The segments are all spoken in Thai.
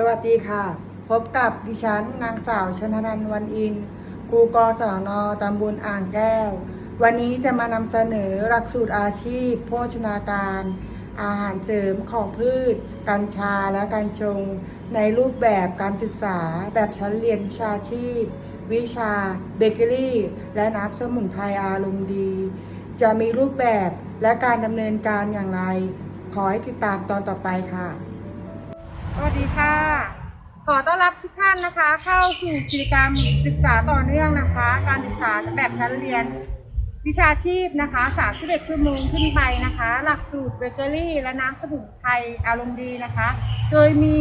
สวัสดีค่ะ พบกับดิฉันนางสาวชนนันท์วันอินทร์ครูกศนตำบลอ่างแก้ว วันนี้จะมานำเสนอหลักสูตรอาชีพ โภชนาการ อาหารเสริมของพืช กัญชาและกัญชง ในรูปแบบการศึกษาแบบชั้นเรียนวิชาชีพ วิชาเบเกอรี่ และน้ำสมุนไพรอารมณ์ดี จะมีรูปแบบและการดำเนินการอย่างไร ขอให้ติดตามตอนต่อไปค่ะ สวัสดีค่ะ ขอต้อนรับทุกท่านนะคะ เข้าสู่กิจกรรมศึกษาต่อเนื่องนะคะ การศึกษาแบบชั้นเรียน วิชาชีพนะคะ31ชั่วโมงขึ้นไปนะคะ หลักสูตรเบเกอรี่ และน้ำสมุนไพรอารมณ์ดีนะคะ โดยมี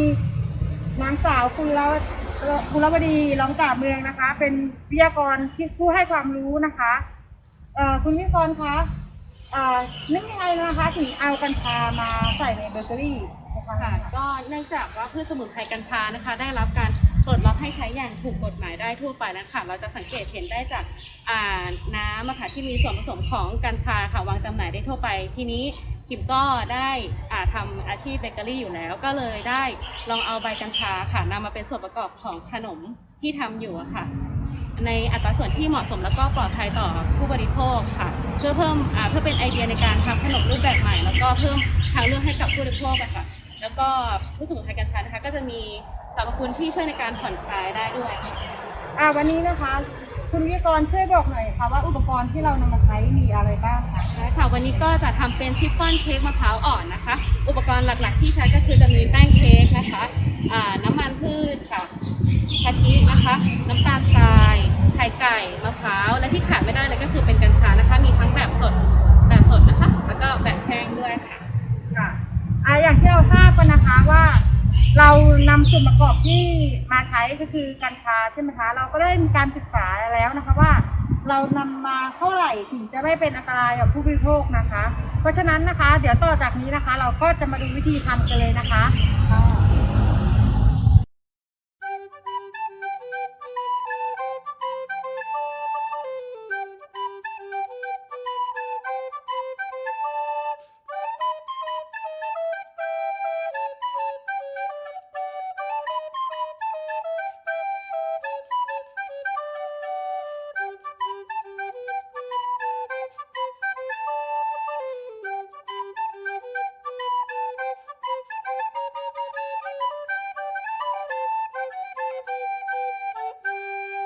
นางสาวคุณละคุณลวดีร้องกาบเมืองนะคะ เป็นวิทยากรที่ผู้ให้ความรู้นะคะเอ่อคุณวิทยากรคะเอ่อนึกยังไงนะคะถึงเอากัญชามาใส่ในเบเกอรี่ ค่ะก็เนื่องจากว่าพืชสมุนไพรกัญชานะคะ ได้รับการปลดล็อกให้ใช้อย่างถูกกฎหมายได้ทั่วไปแล้วค่ะ เราจะสังเกตเห็นได้จากอ่าน้ำอะค่ะที่มีส่วนผสมของกัญชาค่ะวางจำหน่ายได้ทั่วไป ทีนี้กิมก็ได้อาทำอาชีพเบเกอรี่อยู่แล้ว ก็เลยได้ลองเอาใบกัญชาค่ะนำมาเป็นส่วนประกอบของขนมที่ทำอยู่ค่ะ ในอัตราส่วนที่เหมาะสมแล้วก็ปลอดภัยต่อผู้บริโภคค่ะ เพื่อเพิ่มเพื่อเป็นไอเดียในการทำขนมรูปแบบใหม่ แล้วก็เพิ่มทางเลือกให้กับผู้บริโภคค่ะ แล้วก็ผู้สมุนไพรกัญชานะคะ ก็จะมีสรรพคุณที่ช่วยในการผ่อนคลายได้ด้วยค่ะอ่าวันนี้นะคะ คุณวิทยากรช่วยบอกหน่อยค่ะว่าอุปกรณ์ที่เรานำมาใช้มีอะไรบ้างคะได้ค่ะวันนี้ก็จะทำเป็นชิฟฟ่อนเค้กมะพร้าวอ่อนนะคะ อุปกรณ์หลักๆที่ใช้ก็คือจะมีแป้งเค้กนะคะอ่าน้ำมันพืชค่ะกะทินะคะ น้ำตาลทรายไข่ไก่มะพร้าว ส่วนประกอบที่มาใช้ก็คือกัญชาใช่ไหมคะ เราก็ได้มีการศึกษาแล้วนะคะว่า เรานำมาเท่าไหร่ถึงจะไม่เป็นอันตรายกับผู้บริโภคนะคะ เพราะฉะนั้นนะคะ เดี๋ยวต่อจากนี้นะคะ เราก็จะมาดูวิธีทำกันเลยนะคะ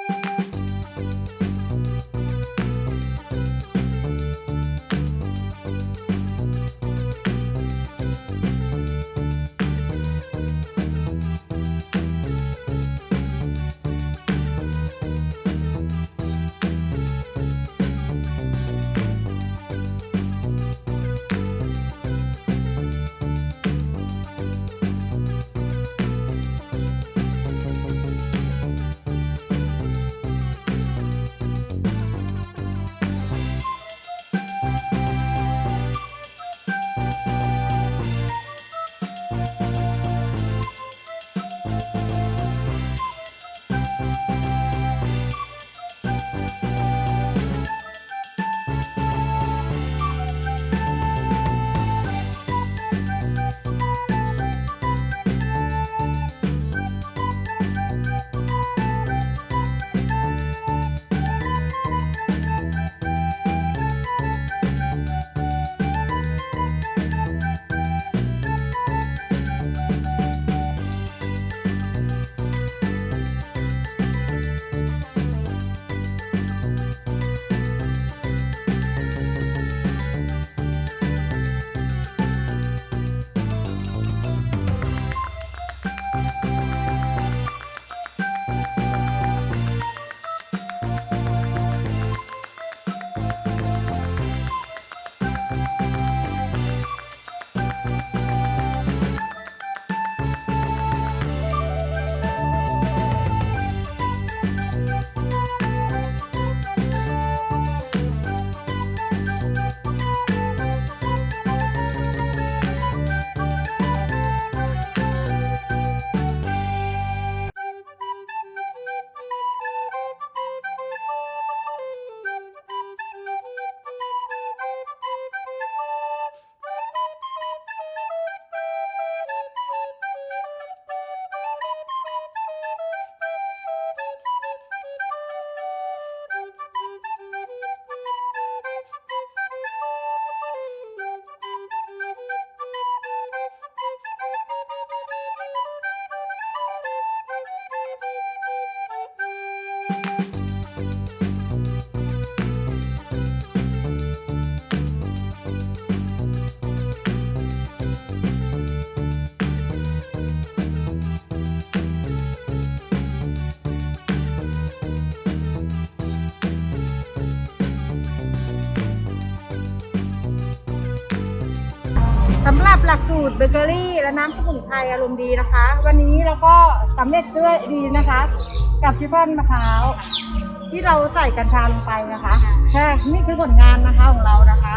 ค รับหลักสูตรเบเกอรี่ และน้ำสมุนไพรอารมณ์ดีนะคะ วันนี้เราก็สำเร็จด้วยดีนะคะ กับชิฟฟ่อนมะพร้าวที่เราใส่กัญชาลงไปนะคะแค่นี่คือผลงานนะคะของเรานะคะ